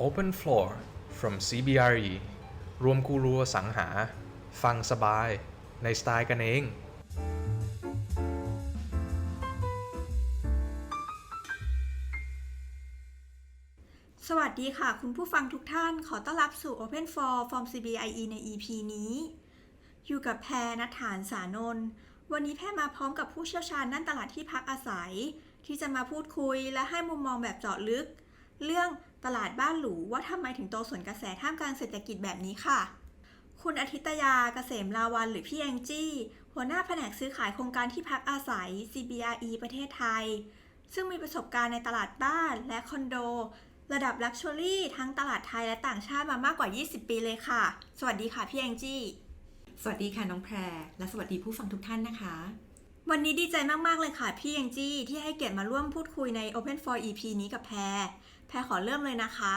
Open Floor from CBRE รวมกูรูอสังหา ฟังสบาย ในสไตล์กันเอง สวัสดีค่ะ คุณผู้ฟังทุกท่านขอต้อนรับสู่ Open for from CBIE ใน EP นี้ อยู่กับแพรนัฐฐานสานนท์วันนี้แพรมาพร้อมกับผู้เชี่ยวชาญด้านตลาดที่พักอาศัย ที่จะมาพูดคุยและให้มุมมองแบบเจาะลึก เรื่อง ตลาดบ้านหรูว่าทำไมถึงโตสวนกระแสท่ามกลางเศรษฐกิจแบบนี้ค่ะ คุณอาทิตยาเกษมลาวันหรือพี่แองจี้ หัวหน้าแผนกซื้อขายโครงการที่พักอาศัย CBRE ประเทศไทย ซึ่งมีประสบการณ์ในตลาดบ้านและคอนโด ระดับลักชัวรี่ทั้งตลาดไทยและต่างชาติมามากกว่า 20 ปีเลยค่ะ สวัสดีค่ะพี่แองจี้ สวัสดีค่ะน้องแพร และสวัสดีผู้ฟังทุกท่านนะคะวันนี้ดีใจมาก ๆ เลยค่ะ พี่แองจี้ที่ให้เกียรติมาร่วมพูดคุยใน Open for EP นี้กับแพร แพรขอเริ่มเลยนะคะ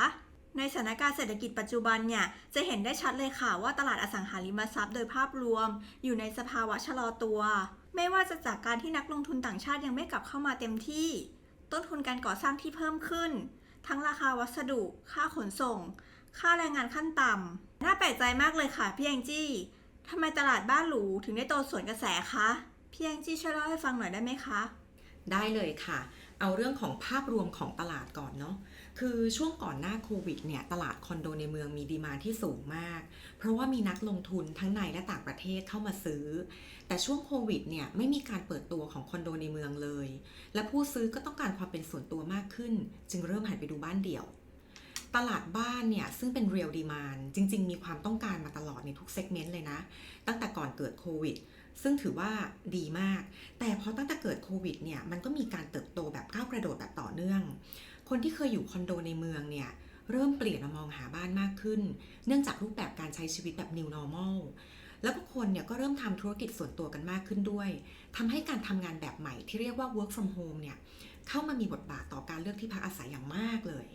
ในสถานการณ์เศรษฐกิจปัจจุบันเนี่ย จะเห็นได้ชัดเลยค่ะว่าตลาดอสังหาริมทรัพย์โดยภาพรวม อยู่ในสภาวะชะลอตัว ไม่ว่าจะจากการที่นักลงทุนต่างชาติยังไม่กลับเข้ามาเต็มที่ ต้นทุนการก่อสร้างที่เพิ่มขึ้น ทั้งราคาวัสดุ ค่าขนส่ง ค่าแรงงานขั้นต่ำน่าแปลกใจมากเลยค่ะพี่แองจี้ทำไมตลาดบ้านหรูถึงได้โตสวนกระแสคะพี่แองจี้ช่วยเล่าให้ฟังหน่อยได้ไหมคะ ได้เลยค่ะ เอาเรื่องของภาพรวมของตลาดก่อนเนาะ คือช่วงก่อนหน้าโควิดเนี่ยตลาดคอนโดในเมืองมีดีมาที่สูงมาก เพราะว่ามีนักลงทุนทั้งในและต่างประเทศเข้ามาซื้อ แต่ช่วงโควิดเนี่ยไม่มีการเปิดตัวของคอนโดในเมืองเลย และผู้ซื้อก็ต้องการความเป็นส่วนตัวมากขึ้น จึงเริ่มหันไปดูบ้านเดี่ยว ตลาดบ้านเนี่ยซึ่งเป็น real demand จริง ๆ มีความต้องการมาตลอดในทุกเซกเมนต์เลยนะ ตั้งแต่ก่อนเกิดโควิดซึ่งถือว่าดีมาก แต่พอตั้งแต่เกิดโควิดเนี่ย มันก็มีการเติบโตแบบก้าวกระโดดแบบต่อเนื่อง คนที่เคยอยู่คอนโดในเมืองเนี่ยเริ่มเปลี่ยนมามองหาบ้านมากขึ้น เนื่องจากรูปแบบการใช้ชีวิตแบบ new normal แล้วก็คนเนี่ยก็เริ่มทำธุรกิจส่วนตัวกันมากขึ้นด้วยทำให้การทำงานแบบใหม่ที่เรียกว่า work from home เนี่ยเข้ามามีบทบาทต่อการเลือกที่พักอาศัยอย่างมากเลย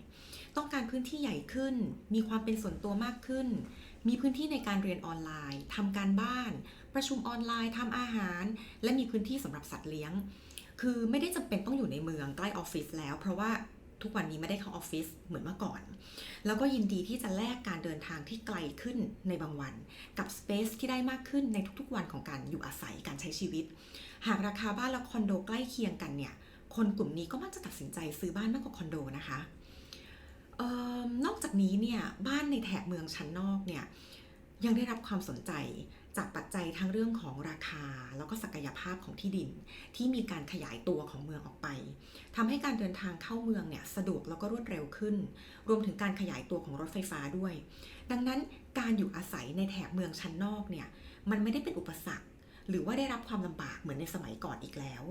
ต้องการพื้นที่ใหญ่ขึ้น มีความเป็นส่วนตัวมากขึ้น มีพื้นที่ในการเรียนออนไลน์ทำการบ้าน ประชุมออนไลน์ทำอาหาร และมีพื้นที่สำหรับสัตว์เลี้ยง คือไม่ได้จำเป็นต้องอยู่ในเมืองใกล้ออฟฟิศแล้ว เพราะว่า ทุกวันนี้ไม่ได้เข้าออฟฟิศเหมือนเมื่อก่อน แล้วก็ยินดีที่จะแลกการเดินทางที่ไกลขึ้นในบางวัน กับสเปซที่ได้มากขึ้นในทุกๆวันของการอยู่อาศัยการใช้ชีวิต หากราคาบ้านและคอนโดใกล้เคียงกันเนี่ยคนกลุ่มนี้ก็มักจะตัดสินใจซื้อบ้านมากกว่าคอนโดนะคะออนอกจากนี้เนี่ยบ้านในแถบเมืองชั้นนอกเนี่ยยังได้รับความสนใจ จากปัจจัยทั้งเรื่องของราคา แล้วก็ศักยภาพของที่ดิน ที่มีการขยายตัวของเมืองออกไปทำให้การเดินทางเข้าเมืองเนี่ยสะดวกแล้วก็รวดเร็วขึ้น รวมถึงการขยายตัวของรถไฟฟ้าด้วย ดังนั้นการอยู่อาศัยในแถบเมืองชั้นนอกเนี่ยมันไม่ได้เป็นอุปสรรค หรือว่าได้รับความลำบากเหมือนในสมัยก่อนอีกแล้ว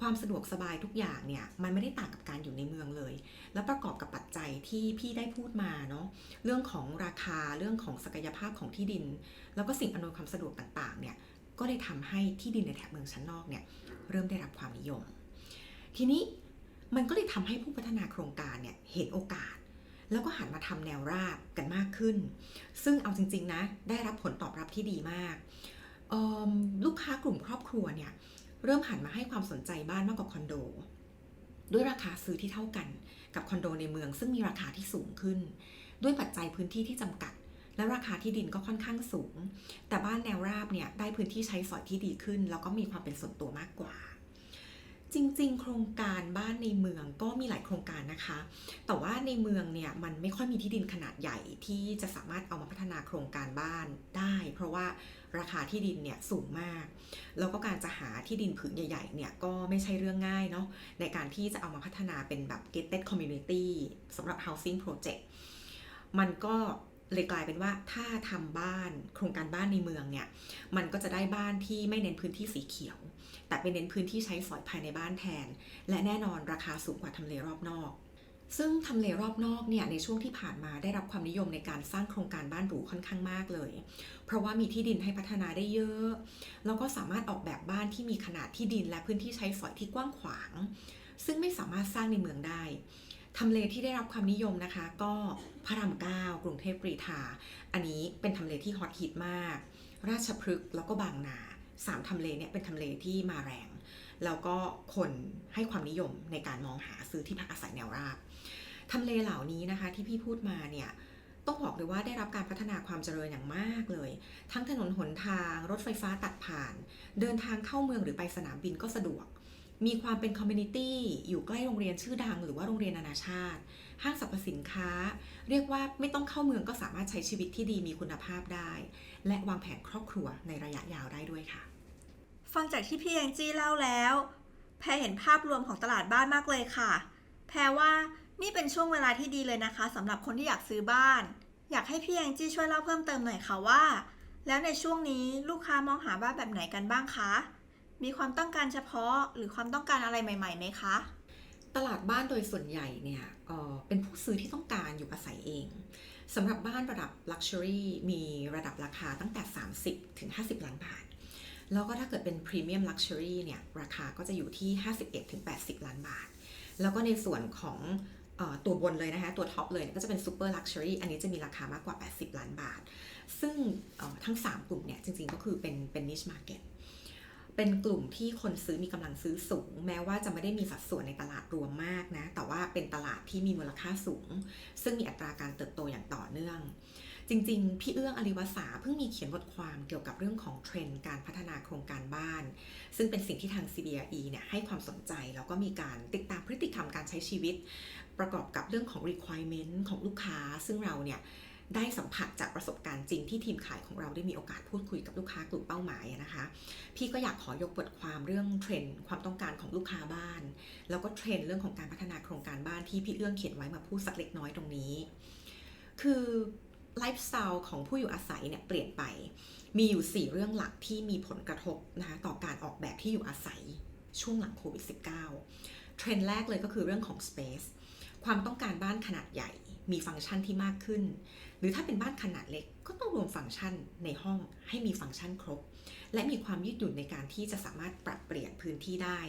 ความสะดวกสบายทุกอย่างเนี่ยมันไม่ได้ต่างกับการอยู่ในเมืองเลย แล้วประกอบกับปัจจัยที่พี่ได้พูดมาเนาะเรื่องของราคาเรื่องของศักยภาพของที่ดิน แล้วก็สิ่งอำนวยความสะดวกต่างๆเนี่ยก็เลยทำให้ที่ดินในแถบเมืองชั้นนอกเนี่ยเริ่มได้รับความนิยม ทีนี้มันก็เลยทำให้ผู้พัฒนาโครงการเนี่ยเห็นโอกาส แล้วก็หันมาทำแนวราบกันมากขึ้น ซึ่งเอาจริง ๆ นะ ได้รับผลตอบรับที่ดีมาก ลูกค้ากลุ่มครอบครัวเนี่ยเริ่มหันมาให้ความสนใจบ้านมากกว่าคอนโด ด้วยราคาซื้อที่เท่ากันกับคอนโดในเมือง ซึ่งมีราคาที่สูงขึ้น ด้วยปัจจัยพื้นที่ที่จำกัด และราคาที่ดินก็ค่อนข้างสูง แต่บ้านแนวราบเนี่ยได้พื้นที่ใช้สอยที่ดีขึ้น แล้วก็มีความเป็นส่วนตัวมากกว่า จริง ๆ โครงการบ้านในเมืองก็มีหลายโครงการนะคะ แต่ว่าในเมืองเนี่ยมันไม่ค่อยมีที่ดินขนาดใหญ่ที่จะสามารถเอามาพัฒนาโครงการบ้านได้ เพราะว่าราคาที่ดินเนี่ยสูงมาก แล้วก็การจะหาที่ดินผืนใหญ่ๆเนี่ยก็ไม่ใช่เรื่องง่ายเนาะในการที่จะเอามาพัฒนาเป็นแบบ gated community สำหรับ housing project มันก็ เลยกลายเป็นว่าถ้าทำบ้านโครงการบ้านในเมืองเนี่ย มันก็จะได้บ้านที่ไม่เน้นพื้นที่สีเขียว แต่เป็นเน้นพื้นที่ใช้สอยภายในบ้านแทน และแน่นอนราคาสูงกว่าทำเลรอบนอก ซึ่งทำเลรอบนอกเนี่ยในช่วงที่ผ่านมาได้รับความนิยมในการสร้างโครงการบ้านหรูค่อนข้างมากเลย เพราะว่ามีที่ดินให้พัฒนาได้เยอะ แล้วก็สามารถออกแบบบ้านที่มีขนาดที่ดินและพื้นที่ใช้สอยที่กว้างขวาง ซึ่งไม่สามารถสร้างในเมืองได้ ทำเลที่ได้รับความนิยมนะคะ ก็พระรามเก้ากรุงเทพกรีฑาอันนี้เป็นทำเลที่ฮอตฮิตมาก ราชพฤกษ์แล้วก็บางนาสามทำเลเนี่ยเป็นทำเลที่มาแรง แล้วก็คนให้ความนิยมในการมองหาซื้อที่พักอาศัยแนวราบทำเลเหล่านี้นะคะที่พี่พูดมาเนี่ยต้องบอกเลยว่าได้รับการพัฒนาความเจริญอย่างมากเลย ทั้งถนนหนทาง รถไฟฟ้าตัดผ่าน เดินทางเข้าเมืองหรือไปสนามบินก็สะดวก มีความเป็นคอมมูนิตี้อยู่ใกล้โรงเรียนชื่อดัง หรือว่าโรงเรียนนานาชาติ ห้างสรรพสินค้า เรียกว่าไม่ต้องเข้าเมืองก็สามารถใช้ชีวิตที่ดีมีคุณภาพได้ และวางแผนครอบครัวในระยะยาวได้ด้วยค่ะ ฟังจากที่พี่แองจี้เล่าแล้ว แพรเห็นภาพรวมของตลาดบ้านมากเลยค่ะ แพรว่านี่เป็นช่วงเวลาที่ดีเลยนะคะสำหรับคนที่อยากซื้อบ้าน อยากให้พี่แองจี้ช่วยเล่าเพิ่มเติมหน่อยค่ะว่า แล้วในช่วงนี้ลูกค้ามองหาบ้านแบบไหนกันบ้างคะ มีความต้องการเฉพาะหรือความต้องการอะไรใหม่ๆไหมคะ ตลาดบ้านโดยส่วนใหญ่เนี่ยเป็นผู้ซื้อที่ต้องการอยู่อาศัยเองสำหรับบ้านระดับ Luxury มีระดับราคาตั้งแต่ 30 ถึง 50 ล้านบาท แล้วก็ถ้าเกิดเป็น Premium Luxury เนี่ยราคาก็จะอยู่ที่ 51 ถึง 80 ล้านบาท แล้วก็ในส่วนของตัวบนเลยนะคะ ตัวท็อปเลยก็จะเป็น Super Luxury อันนี้จะมีราคามากกว่า 80 ล้านบาท ซึ่งทั้ง 3 กลุ่มเนี่ย จริงๆก็คือเป็นเป็น niche market เเป็นกลุ่มที่คนซื้อมีกำลังซื้อสูง แม้ว่าจะไม่ได้มีสัดส่วนในตลาดรวมมากนะ แต่ว่าเป็นตลาดที่มีมูลค่าสูง ซึ่งมีอัตราการเติบโตอย่างต่อเนื่อง จริงๆ พี่เอื้องอริวสาเพิ่งมีเขียนบทความเกี่ยวกับเรื่องของเทรนด์การพัฒนาโครงการบ้าน ซึ่งเป็นสิ่งที่ทาง CBRE เนี่ยให้ความสนใจ แล้วก็มีการติดตามพฤติกรรมการใช้ชีวิต ประกอบกับเรื่องของ requirement ของลูกค้า ซึ่งเราเนี่ย ได้สัมผัสจากประสบการณ์จริงที่ทีมขายของเราได้มีโอกาสพูดคุยกับลูกค้ากลุ่มเป้าหมายนะคะ พี่ก็อยากขอยกบทความเรื่องเทรนด์ความต้องการของลูกค้าบ้าน แล้วก็เทรนด์เรื่องของการพัฒนาโครงการบ้านที่พี่เอื้องเขียนไว้มาพูดสักเล็กน้อยตรงนี้ คือไลฟ์สไตล์ของผู้อยู่อาศัยเนี่ยเปลี่ยนไป มีอยู่ 4 เรื่องหลักที่มีผลกระทบนะคะต่อการออกแบบที่อยู่อาศัยช่วงหลังโควิด -19 เทรนด์แรกเลยก็คือเรื่องของ Space ความต้องการบ้านขนาดใหญ่ มีฟังก์ชันที่มากขึ้น หรือถ้าเป็นบ้านขนาดเล็กก็ต้องรวมฟังก์ชันในห้องให้มีฟังก์ชันครบ และมีความยืดหยุ่นในการที่จะสามารถปรับเปลี่ยนพื้นที่ได้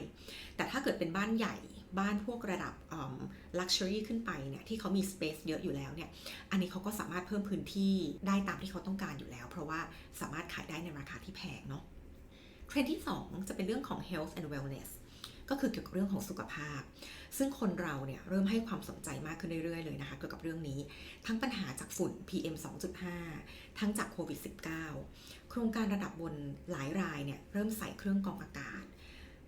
แต่ถ้าเกิดเป็นบ้านใหญ่บ้านพวกระดับอืม luxury ขึ้นไปเนี่ยที่เขามี space เยอะอยู่แล้วเนี่ยอันนี้เขาก็สามารถเพิ่มพื้นที่ได้ตามที่เขาต้องการอยู่แล้ว เพราะว่าสามารถขายได้ในราคาที่แพงเนาะเทรนด์ที่ 2 จะเป็นเรื่องของ health and wellness ก็คือเกี่ยวกับเรื่องของสุขภาพ ซึ่งคนเราเนี่ยเริ่มให้ความสนใจมากขึ้นเรื่อยๆเลยนะคะเกี่ยวกับเรื่องนี้ ทั้งปัญหาจากฝุ่น PM 2.5 ทั้งจากโควิด -19 โครงการระดับบนหลายรายเนี่ยเริ่มใส่เครื่องกรองอากาศ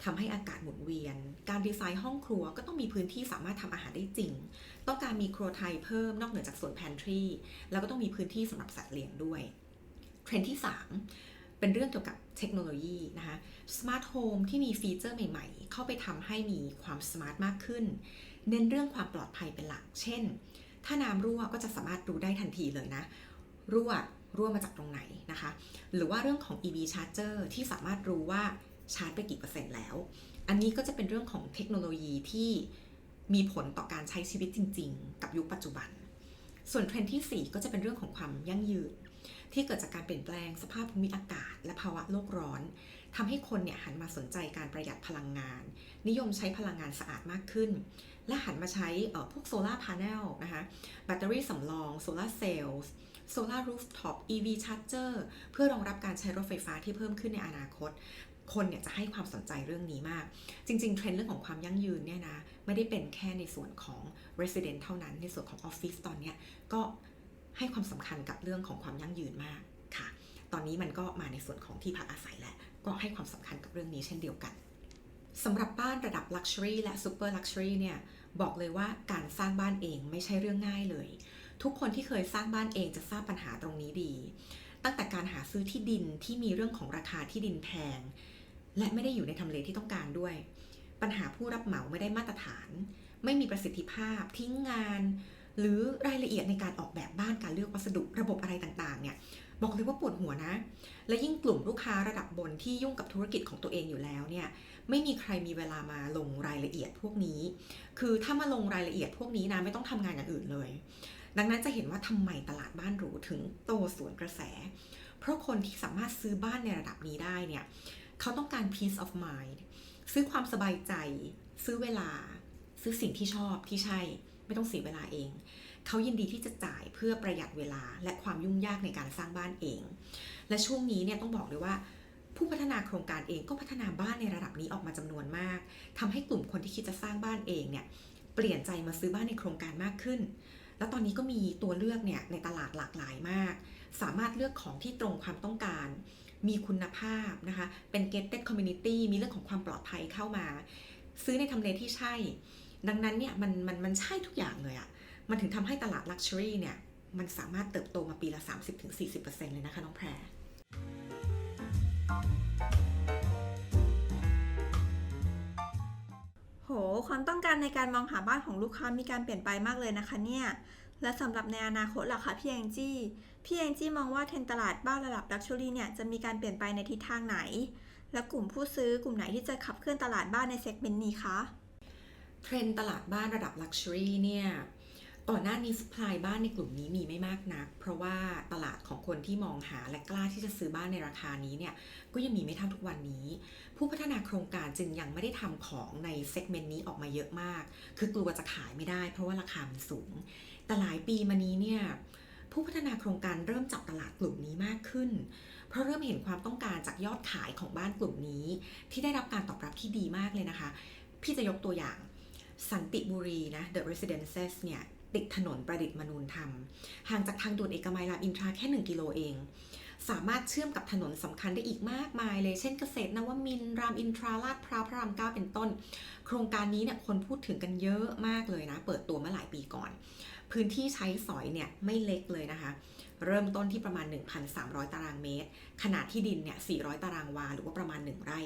ทำให้อากาศหมุนเวียน การดีไซน์ห้องครัวก็ต้องมีพื้นที่สามารถทำอาหารได้จริง ต้องการมีครัวไทยเพิ่มนอกเหนือจากส่วน pantry แล้วก็ต้องมีพื้นที่สำหรับสัตว์เลี้ยงด้วย เทรนด์ที่ 3 เป็นเรื่องเกี่ยวกับเทคโนโลยีนะคะ สมาร์ทโฮมที่มีฟีเจอร์ใหม่ๆ เข้าไปทำให้มีความสมาร์ทมากขึ้น เน้นเรื่องความปลอดภัยเป็นหลัก เช่น ถ้าน้ำรั่วก็จะสามารถรู้ได้ทันทีเลยนะ รั่วรั่วมาจากตรงไหนนะคะ หรือว่าเรื่องของ EV charger ที่สามารถรู้ว่าชาร์จไปกี่เปอร์เซ็นต์แล้ว อันนี้ก็จะเป็นเรื่องของเทคโนโลยีที่มีผลต่อการใช้ชีวิตจริง ๆ กับยุคปัจจุบัน ส่วนเทรนด์ที่ 4 ก็จะเป็นเรื่องของความยั่งยืนที่เกิดจากการเปลี่ยนแปลงสภาพภูมิอากาศ และภาวะโลกร้อน ทำให้คนเนี่ยหันมาสนใจการประหยัดพลังงาน นิยมใช้พลังงานสะอาดมากขึ้น และหันมาใช้พวกโซลาร์พาร์เนลนะคะแบตเตอรี่สำรองโซลาร์เซลล์โซลาร์รูฟท็อป EV Charger เพื่อรองรับการใช้รถไฟฟ้าที่เพิ่มขึ้นในอนาคต คนเนี่ยจะให้ความสนใจเรื่องนี้มาก จริง ๆ เทรนด์เรื่องของความยั่งยืนเนี่ยนะ ไม่ได้เป็นแค่ในส่วนของ resident เท่านั้น ในส่วนของออฟฟิศตอนเนี้ยก็ให้ความสำคัญกับเรื่องของความยั่งยืนมากค่ะ ตอนนี้มันก็มาในส่วนของที่พักอาศัยแหละ ก็ให้ความสำคัญกับเรื่องนี้เช่นเดียวกันสำหรับบ้านระดับ Luxury และ Super Luxury เนี่ยบอกเลยว่าการสร้างบ้านเองไม่ใช่เรื่องง่ายเลย ทุกคนที่เคยสร้างบ้านเองจะทราบปัญหาตรงนี้ดี ตั้งแต่การหาซื้อที่ดินที่มีเรื่องของราคาที่ดินแพง และไม่ได้อยู่ในทำเลที่ต้องการด้วย ปัญหาผู้รับเหมาไม่ได้มาตรฐาน ไม่มีประสิทธิภาพ ทิ้งงาน หรือรายละเอียดในการออกแบบบ้านการเลือกวัสดุระบบอะไรต่างๆเนี่ย บอกเลยว่าปวดหัวนะ และยิ่งกลุ่มลูกค้าระดับบนที่ยุ่งกับธุรกิจของตัวเองอยู่แล้วเนี่ยไม่มีใครมีเวลามาลงรายละเอียดพวกนี้ คือถ้ามาลงรายละเอียดพวกนี้นะไม่ต้องทำงานอย่างอื่นเลย ดังนั้นจะเห็นว่าทำไมตลาดบ้านหรูถึงโตสวนกระแส เพราะคนที่สามารถซื้อบ้านในระดับนี้ได้เนี่ยเขาต้องการ peace of mind ซื้อความสบายใจ ซื้อเวลา ซื้อสิ่งที่ชอบที่ใช่ ไม่ต้องเสียเวลาเอง เขายินดีที่จะจ่ายเพื่อประหยัดเวลาและความยุ่งยากในการสร้างบ้านเอง และช่วงนี้เนี่ยต้องบอกเลยว่า ผู้พัฒนาโครงการเองก็พัฒนาบ้านในระดับนี้ออกมาจำนวนมากทำให้กลุ่มคนที่คิดจะสร้างบ้านเองเนี่ยเปลี่ยนใจมาซื้อบ้านในโครงการมากขึ้น แล้วตอนนี้ก็มีตัวเลือกเนี่ยในตลาดหลากหลายมาก สามารถเลือกของที่ตรงความต้องการ มีคุณภาพนะคะ เป็น gated community มีเรื่องของความปลอดภัยเข้ามา ซื้อในทำเลที่ใช่ ดังนั้นเนี่ยมันมันมันใช่ทุกอย่างเลยอะ มันถึงทำให้ตลาด luxury เนี่ย มันสามารถเติบโตมาปีละ 30-40%เลยนะคะน้องแพรโห ความต้องการในการมองหาบ้านของลูกค้ามีการเปลี่ยนไปมากเลยนะคะเนี่ย และสำหรับในอนาคตล่ะคะพี่แองจี้ พี่แองจี้มองว่าเทรนด์ตลาดบ้านระดับลักชัวรี่เนี่ยจะมีการเปลี่ยนไปในทิศทางไหน และกลุ่มผู้ซื้อกลุ่มไหนที่จะขับเคลื่อนตลาดบ้านในเซกเมนต์นี้คะ เทรนด์ตลาดบ้านระดับ Luxury เนี่ย ก่อนหน้านี้ supply บ้านในกลุ่มนี้มีไม่มากนัก เพราะว่าตลาดของคนที่มองหาและกล้าที่จะซื้อบ้านในราคานี้เนี่ยก็ยังมีไม่เท่าทุกวันนี้ ผู้พัฒนาโครงการจึงยังไม่ได้ทำของในเซกเมนต์นี้ออกมาเยอะมาก คือกลัวจะขายไม่ได้ เพราะว่าราคามันสูง แต่หลายปีมานี้เนี่ยผู้พัฒนาโครงการเริ่มจับตลาดกลุ่มนี้มากขึ้น เพราะเริ่มเห็นความต้องการจากยอดขายของบ้านกลุ่มนี้ ที่ได้รับการตอบรับที่ดีมากเลยนะคะ พี่จะยกตัวอย่างสันติบุรีนะ The Residences เนี่ย ติดถนนประดิษฐ์มนูนธรรม ห่างจากทางด่วนเอกมัยรามอินทราแค่ 1 กิโลเอง สามารถเชื่อมกับถนนสำคัญได้อีกมากมายเลย เช่นเกษตรนวมินทร์รามอินทราลาดพร้าวพระรามเก้าเป็นต้น โครงการนี้เนี่ยคนพูดถึงกันเยอะมากเลยนะ เปิดตัวเมื่อหลายปีก่อน พื้นที่ใช้สอยเนี่ยไม่เล็กเลยนะคะ เริ่มต้นที่ประมาณ 1,300 ตารางเมตร ขนาดที่ดินเนี่ย 400 ตารางวา หรือว่าประมาณ 1 ไร่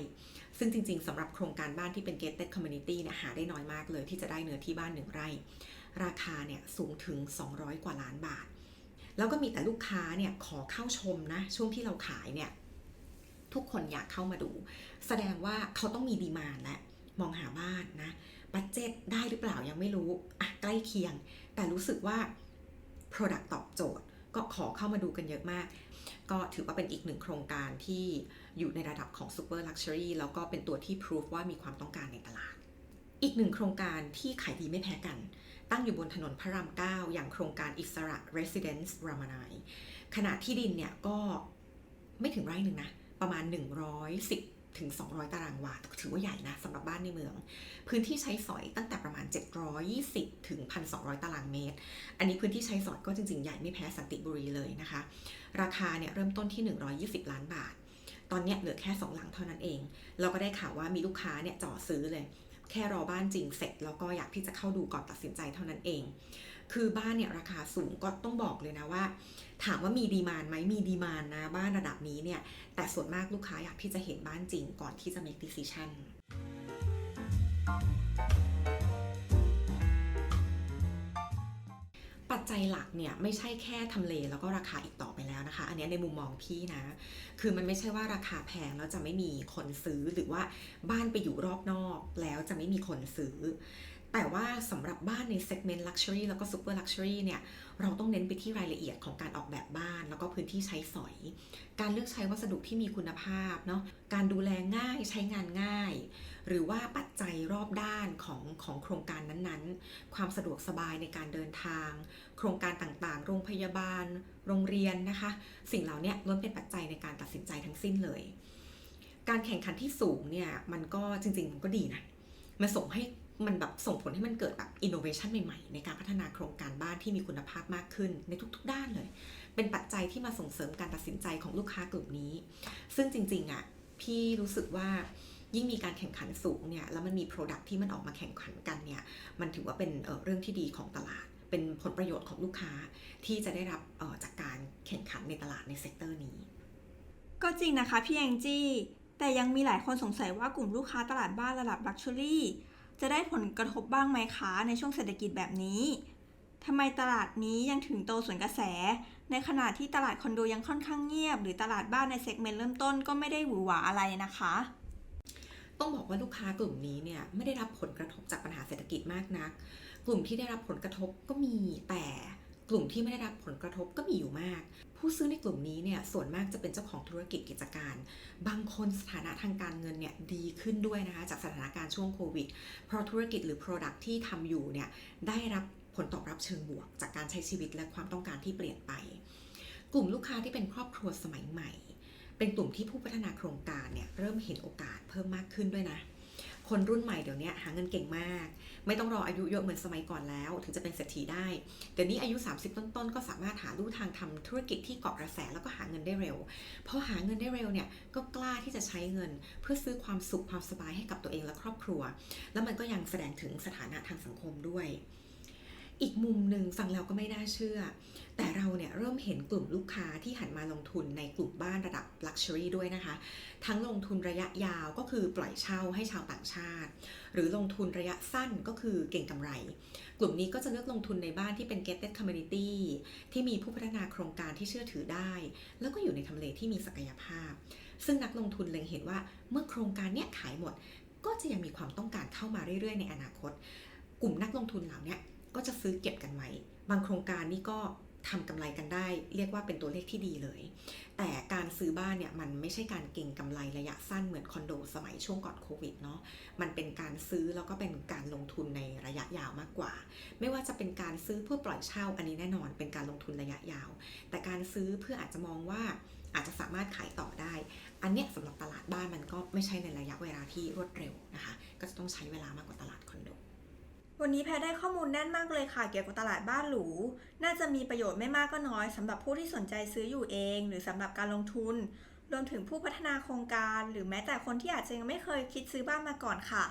ซึ่งจริงๆสำหรับโครงการบ้านที่เป็น gated community เนี่ยหาได้น้อยมากเลยที่จะได้เนื้อที่บ้าน1ไร่ ราคาเนี่ยสูงถึง 200 กว่าล้านบาท แล้วก็มีแต่ลูกค้าเนี่ยขอเข้าชมนะช่วงที่เราขายเนี่ยทุกคนอยากเข้ามาดู แสดงว่าเขาต้องมีดีมานและมองหาบ้านนะบัตเจ็ตได้หรือเปล่ายังไม่รู้อะใกล้เคียง แต่รู้สึกว่า Product ตอบโจทย์ ก็ขอเข้ามาดูกันเยอะมาก ก็ถือว่าเป็นอีกหนึ่งโครงการที่อยู่ในระดับของ Super Luxury แล้วก็เป็นตัวที่ proof ว่ามีความต้องการในตลาด อีกหนึ่งโครงการที่ขายดีไม่แพ้กัน ตั้งอยู่บนถนนพระราม 9 อย่างโครงการอิสระ Residence รามานายขนาดที่ดินเนี่ยก็ไม่ถึงไร่หนึ่งนะ ประมาณ 110 ถึง 200 ตารางวา ถือว่าใหญ่นะสำหรับบ้านในเมือง พื้นที่ใช้สอยตั้งแต่ประมาณ 720 ถึง 1,200 ตารางเมตร อันนี้พื้นที่ใช้สอยก็จริงๆ ใหญ่ไม่แพ้สันติบุรีเลยนะคะ ราคาเนี่ยเริ่มต้นที่ 120 ล้านบาท ตอนเนี้ยเหลือแค่ 2 หลังเท่านั้นเอง เราก็ได้ข่าวว่ามีลูกค้าเนี่ยจ่อซื้อเลย แค่รอบ้านจริงเสร็จแล้วก็อยากที่จะเข้าดูก่อนตัดสินใจเท่านั้นเอง คือบ้านเนี่ยราคาสูงก็ต้องบอกเลยนะว่า ถามว่ามีดีมานไหมมีดีมานนะบ้านระดับนี้เนี่ยแต่ส่วนมากลูกค้าอยากที่จะเห็นบ้านจริงก่อนที่จะ make decision ปัจจัยหลักเนี่ยไม่ใช่แค่ทำเลแล้วก็ราคาอีกต่อไปแล้วนะคะ อันนี้ในมุมมองพี่นะ คือมันไม่ใช่ว่าราคาแพงแล้วจะไม่มีคนซื้อหรือว่าบ้านไปอยู่รอบนอกแล้วจะไม่มีคนซื้อ แต่ว่าสำหรับบ้านในเซกเมนต์ Luxury แล้วก็ Super Luxury เนี่ยเราต้องเน้นไปที่รายละเอียดของการออกแบบบ้าน แล้วก็พื้นที่ใช้สอย การเลือกใช้วัสดุที่มีคุณภาพเนาะการดูแลง่ายใช้งานง่าย หรือว่าปัจจัยรอบด้านของของโครงการนั้นๆ ความสะดวกสบายในการเดินทาง โครงการต่างๆ โรงพยาบาล โรงเรียนนะคะ สิ่งเหล่านี้ล้วนเป็นปัจจัยในการตัดสินใจทั้งสิ้นเลย การแข่งขันที่สูงเนี่ยมันก็จริงๆมันก็ดีนะมันส่งให้ มันแบบส่งผลให้มันเกิดแบบอินโนเวชันใหม่ๆ ในการพัฒนาโครงการบ้านที่มีคุณภาพมากขึ้นในทุกๆด้านเลย เป็นปัจจัยที่มาส่งเสริมการตัดสินใจของลูกค้ากลุ่มนี้ ซึ่งจริงๆอะพี่รู้สึกว่ายิ่งมีการแข่งขันสูงเนี่ยแล้วมันมี Product ที่มันออกมาแข่งขันกันเนี่ยมันถือว่าเป็นเเรื่องที่ดีของตลาด เป็นผลประโยชน์ของลูกค้าที่จะได้รับจากการแข่งขันในตลาดในเซกเตอร์นี้ ก็จริงนะคะพี่แองจี้แต่ยังมีหลายคนสงสัยว่ากลุ่มลูกค้าตลาดบ้านระดับลักชัวรี่ จะได้ผลกระทบบ้างไหมคะในช่วงเศรษฐกิจแบบนี้ทำไมตลาดนี้ยังถึงโตสวนกระแส ในขณะที่ตลาดคอนโดยังค่อนข้างเงียบ หรือตลาดบ้านในเซกเมนต์เริ่มต้นก็ไม่ได้หวือหวาอะไรนะคะ ต้องบอกว่าลูกค้ากลุ่มนี้เนี่ยไม่ได้รับผลกระทบจากปัญหาเศรษฐกิจมากนัก กลุ่มที่ได้รับผลกระทบก็มีแต่ กลุ่มที่ไม่ได้รับผลกระทบก็มีอยู่มาก ผู้ซื้อในกลุ่มนี้เนี่ยส่วนมากจะเป็นเจ้าของธุรกิจกิจการ บางคนสถานะทางการเงินเนี่ยดีขึ้นด้วยนะคะจากสถานการณ์ช่วงโควิด เพราะธุรกิจหรือ Product ที่ทำอยู่เนี่ยได้รับผลตอบรับเชิงบวก จากการใช้ชีวิตและความต้องการที่เปลี่ยนไป กลุ่มลูกค้าที่เป็นครอบครัวสมัยใหม่ เป็นกลุ่มที่ผู้พัฒนาโครงการเนี่ยเริ่มเห็นโอกาสเพิ่มมากขึ้นด้วยนะ คนรุ่นใหม่เดี๋ยวนี้หาเงินเก่งมาก ไม่ต้องรออายุเยอะเหมือนสมัยก่อนแล้ว ถึงจะเป็นเศรษฐีได้ เดี๋ยวนี้อายุ 30 ต้นๆ ก็สามารถหาลู่ทางทำธุรกิจที่เกาะกระแสแล้วก็หาเงินได้เร็วพอหาเงินได้เร็วเนี่ยก็กล้าที่จะใช้เงิน เพื่อซื้อความสุขความสบายให้กับตัวเองและครอบครัว แล้วมันก็ยังแสดงถึงสถานะทางสังคมด้วย อีกมุมหนึ่งฟังแล้วก็ไม่น่าเชื่อ แต่เราเนี่ยเริ่มเห็นกลุ่มลูกค้าที่หันมาลงทุนในกลุ่มบ้านระดับ Luxury ด้วยนะคะ ทั้งลงทุนระยะยาวก็คือปล่อยเช่าให้ชาวต่างชาติ หรือลงทุนระยะสั้นก็คือเก่งกำไร กลุ่มนี้ก็จะเลือกลงทุนในบ้านที่เป็น gated community ที่มีผู้พัฒนาโครงการที่เชื่อถือได้ แล้วก็อยู่ในทำเลที่มีศักยภาพ ซึ่งนักลงทุนเล็งเห็นว่าเมื่อโครงการเนี้ยขายหมด ก็จะยังมีความต้องการเข้ามาเรื่อยๆ ในอนาคต กลุ่มนักลงทุนเหล่านี้ ก็จะซื้อเก็บกันไว้บางโครงการนี่ก็ทำกำไรกันได้ เรียกว่าเป็นตัวเลขที่ดีเลย แต่การซื้อบ้านเนี่ยมันไม่ใช่การเก็งกำไรระยะสั้นเหมือนคอนโดสมัยช่วงก่อนโควิดเนาะมันเป็นการซื้อแล้วก็เป็นการลงทุนในระยะยาวมากกว่า ไม่ว่าจะเป็นการซื้อเพื่อปล่อยเช่าอันนี้แน่นอนเป็นการลงทุนระยะยาว แต่การซื้อเพื่ออาจจะมองว่าอาจจะสามารถขายต่อได้ อันเนี้ยสำหรับตลาดบ้านมันก็ไม่ใช่ในระยะเวลาที่รวดเร็วนะคะ ก็จะต้องใช้เวลามากกว่าตลาดคอนโด วันนี้แพรได้ข้อมูลแน่นมากเลยค่ะเกี่ยวกับตลาดบ้านหรู น่าจะมีประโยชน์ไม่มากก็น้อยสำหรับผู้ที่สนใจซื้ออยู่เอง หรือสำหรับการลงทุน รวมถึงผู้พัฒนาโครงการ หรือแม้แต่คนที่อาจจะยังไม่เคยคิดซื้อบ้านมาก่อนค่ะ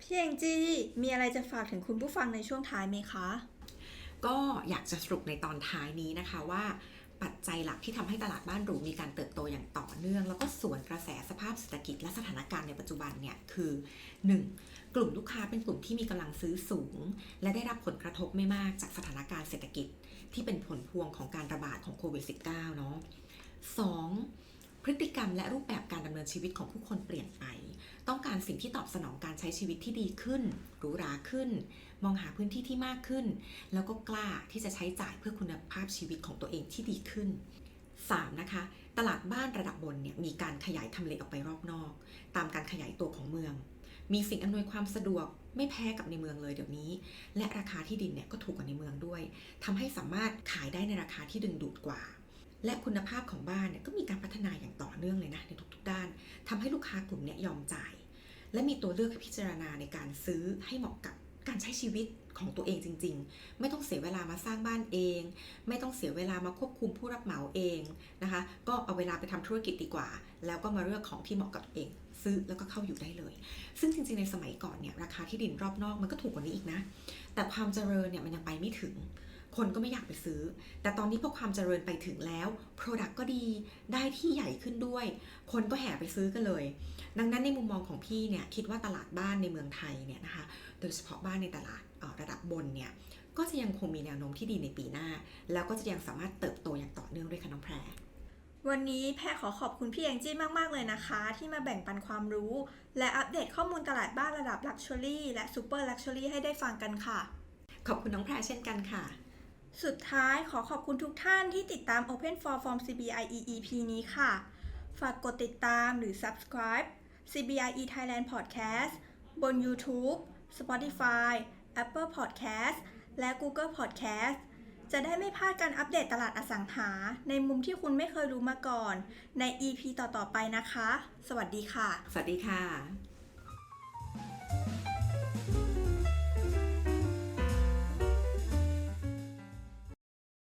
พี่เองจีมีอะไรจะฝากถึงคุณผู้ฟังในช่วงท้ายไหมคะ ก็อยากจะสรุปในตอนท้ายนี้นะคะว่า ปัจจัยหลักที่ทำให้ตลาดบ้านหรูมีการเติบโตอย่างต่อเนื่อง แล้วก็สวนกระแสสภาพเศรษฐกิจและสถานการณ์ในปัจจุบันเนี่ยคือ 1. กลุ่มลูกค้าเป็นกลุ่มที่มีกำลังซื้อสูง และได้รับผลกระทบไม่มากจากสถานการณ์เศรษฐกิจ ที่เป็นผลพวงของการระบาดของโควิด -19 เนาะ 2. พฤติกรรมและรูปแบบการดำเนินชีวิตของผู้คนเปลี่ยนไป ต้องการสิ่งที่ตอบสนองการใช้ชีวิตที่ดีขึ้น หรูหราขึ้น มองหาพื้นที่ที่มากขึ้น แล้วก็กล้าที่จะใช้จ่ายเพื่อคุณภาพชีวิตของตัวเองที่ดีขึ้น 3. นะคะ ตลาดบ้านระดับบนเนี่ยมีการขยายทำเลออกไปรอบนอก ตามการขยายตัวของเมือง มีสิ่งอำนวยความสะดวกไม่แพ้กับในเมืองเลยเดี๋ยวนี้ และราคาที่ดินเนี่ยก็ถูกกว่าในเมืองด้วยทำให้สามารถขายได้ในราคาที่ดึงดูดกว่า และคุณภาพของบ้านเนี่ยก็มีการพัฒนาอย่างต่อเนื่องเลยนะในทุกๆด้านทำให้ลูกค้ากลุ่มเนี้ยยอมจ่าย และมีตัวเลือกให้พิจารณาในการซื้อให้เหมาะกับการใช้ชีวิตของตัวเองจริง ๆ ไม่ต้องเสียเวลามาสร้างบ้านเอง ไม่ต้องเสียเวลามาควบคุมผู้รับเหมาเองนะคะ ก็เอาเวลาไปทำธุรกิจดีกว่า แล้วก็มาเลือกของที่เหมาะกับตัวเอง ซื้อแล้วก็เข้าอยู่ได้เลย ซึ่งจริง ๆ ในสมัยก่อนเนี่ยราคาที่ดินรอบนอกมันก็ถูกกว่านี้อีกนะ แต่ความเจริญเนี่ยมันยังไปไม่ถึง คนก็ไม่อยากไปซื้อ แต่ตอนนี้พอความเจริญไปถึงแล้ว Product ก็ดีได้ที่ใหญ่ขึ้นด้วย คนก็แห่ไปซื้อกันเลย ดังนั้นในมุมมองของพี่เนี่ยคิดว่าตลาดบ้านในเมืองไทยเนี่ยนะคะโดยเฉพาะบ้านในตลาดเอ่อระดับบนเนี่ยก็จะยังคงมีแนวโน้มที่ดีในปีหน้า แล้วก็จะยังสามารถเติบโตอย่างต่อเนื่องด้วยค่ะน้องแพรวันนี้แพรขอขอบคุณพี่แองจี้มาก ๆ เลยนะคะ ที่มาแบ่งปันความรู้ และอัปเดตข้อมูลตลาดบ้านระดับ Luxury และ Super Luxury ให้ได้ฟังกันค่ะ ขอบคุณน้องแพรเช่นกันค่ะ สุดท้ายขอขอบคุณทุกท่านที่ติดตาม Open for Form CBIE EP นี้ค่ะ ฝากกดติดตามหรือ subscribe CBIE Thailand Podcast บน YouTube Spotify Apple Podcast และ Google Podcast จะได้ไม่พลาดการอัปเดตตลาดอสังหา ในมุมที่คุณไม่เคยรู้มาก่อน ใน EP ต่อ ๆ ไปนะคะ สวัสดีค่ะ สวัสดีค่ะ